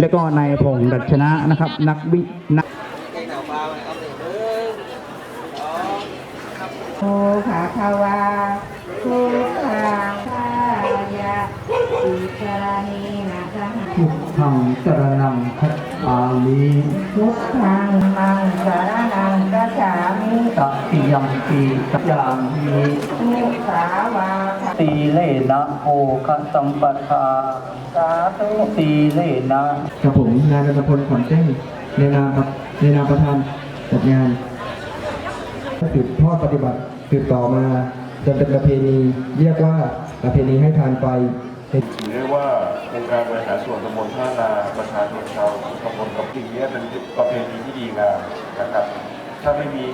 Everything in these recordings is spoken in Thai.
แล้วก็นายพงษ์ดัชนะนะครับ นักวินักโมภะคะวาพุทธังภายะอิจานีนะสหพุทธังสรณังคัจฉามิพุทธังมังสารนังกัจฉามิตติยัมปีสัจจามิมุสาวาทะ สีเลนะโภคสัมปทาสาธุสีเลนะกับผมนายรัตพลขวัญแจ้งในนามประในนามประธานจัดงานสืบทอดปฏิบัติสืบต่อมาจนเป็นประเพณีเรียกว่าประเพณีให้ทานไฟในถือได้ว่าองค์การบริหารส่วนตำบลท่านาประชาชนชาวตำบลกับสิ่งนี้เป็นประเพณีที่ดีงามนะครับ ถ้าไม่มี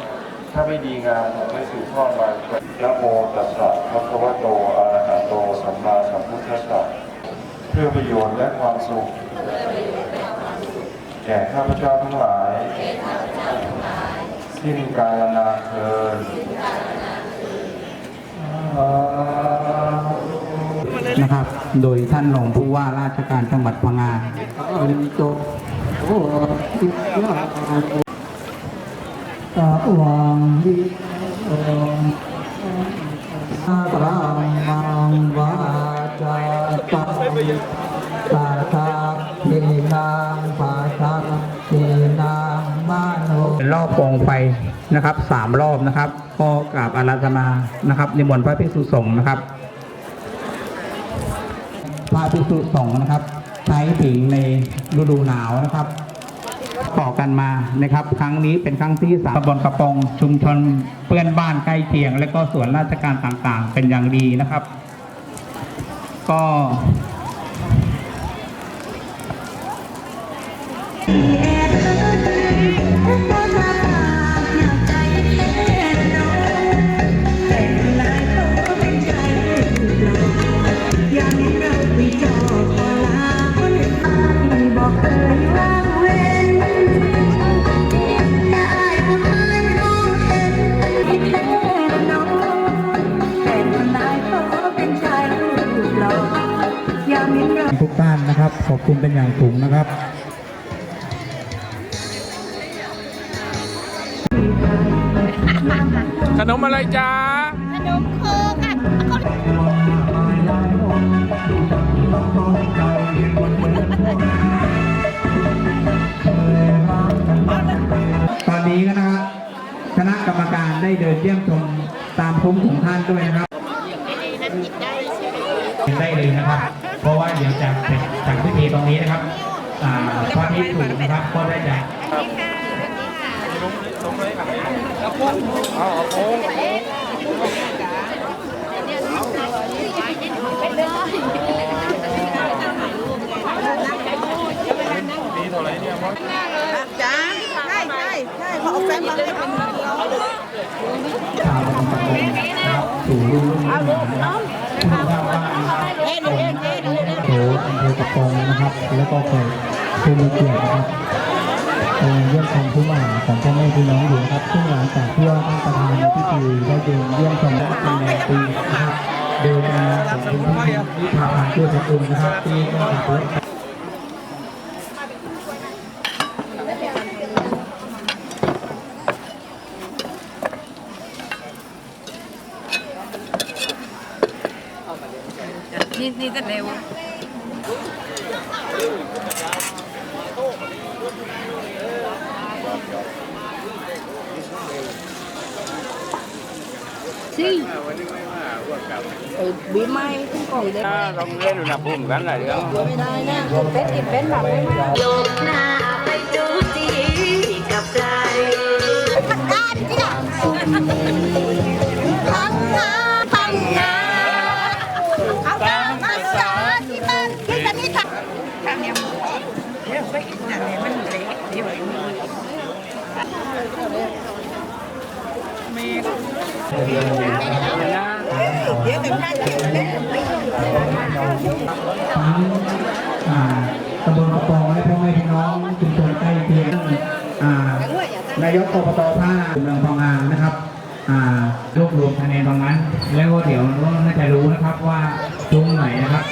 ถ้าไม่ดีงามไม่สืบทอดมานะโมตัสสะภะคะวะโตอะระหะโตสัมมาสัมพุทธัสสะเพื่อประโยชน์และความสุขแก่ข้าพเจ้าทั้งหลาย สิ้นกาลนานเทินนะครับ โดยท่านรองผู้ว่าราชการจังหวัดพังงาอันโตะวังวิโออาตรังมังวาจาตังตาตาเทนางภาษาเทนางมโนรอบกองไฟนะครับสามรอบนะครับ ก็กราบอาราธนานะครับนิมนต์พระภิกษุสงฆ์นะครับ พระภิกษุสงฆ์นะครับ ใช้ผิงในฤดูหนาวนะครับ ต่อกันมานะครับ ครั้งนี้เป็นครั้งที่สามตำบลกระปองชุมชนเพื่อนบ้านใกล้เคียง และก็ส่วนราชการต่างๆ เป็นอย่างดีนะครับ ก็ นนะครับ ขอบคุณเป็นอย่างสูงนะครับขนมอะไรจ๊ะตอนนี้นะครับคณะกรรมการได้เดินเยี่ยมชมตามคุ้มของท่านด้วยนะครับได้เลยนะครับ เพราะว่าเดี๋ยวจะเสร็จากพิธีตรงนี้นะครับพระพิสุนะครับก็ได้จะจ้าใช่ใช่ใช่เขาเอาแฟนมาให้เป็นเราชาวตำบลนะครับสู่รุ่งรุ่ง นะครับ แล้วก็เคยผู้มีเกียรตินะครับเยี่ยมชมผู้มาของพ่อแม่พี่น้องอยู่นะครับ ซึ่งหลังจากที่ว่าท่านประธานในพิธีได้เดินเยี่ยมชมและเป็นแนวปีนะครับเดินมาของคุณพี่วิภาพันธ์ช่วยสกุลนะครับที่ได้ขับรถนี่นี่จะเร็ว สิเออบีไม้ขึ้นกล่องเด็กต้องเล่นอุณหภูมิกันหลายเรื่องไม่ได้นะเป็ดติดเป็ดแบบไม่มาลงหน้าไปจูจีกับใครพักกาดที่ละพั ตำบลกระปองและพ่อแม่พี่น้องชุมชนใกล้เคียงอ่านายกอบตท่าเมืองพังงานะครับรวบรวมคะแนนตรงนั้น แล้วก็เดี๋ยวน่าจะรู้นะครับว่าตรงไหนนะครับ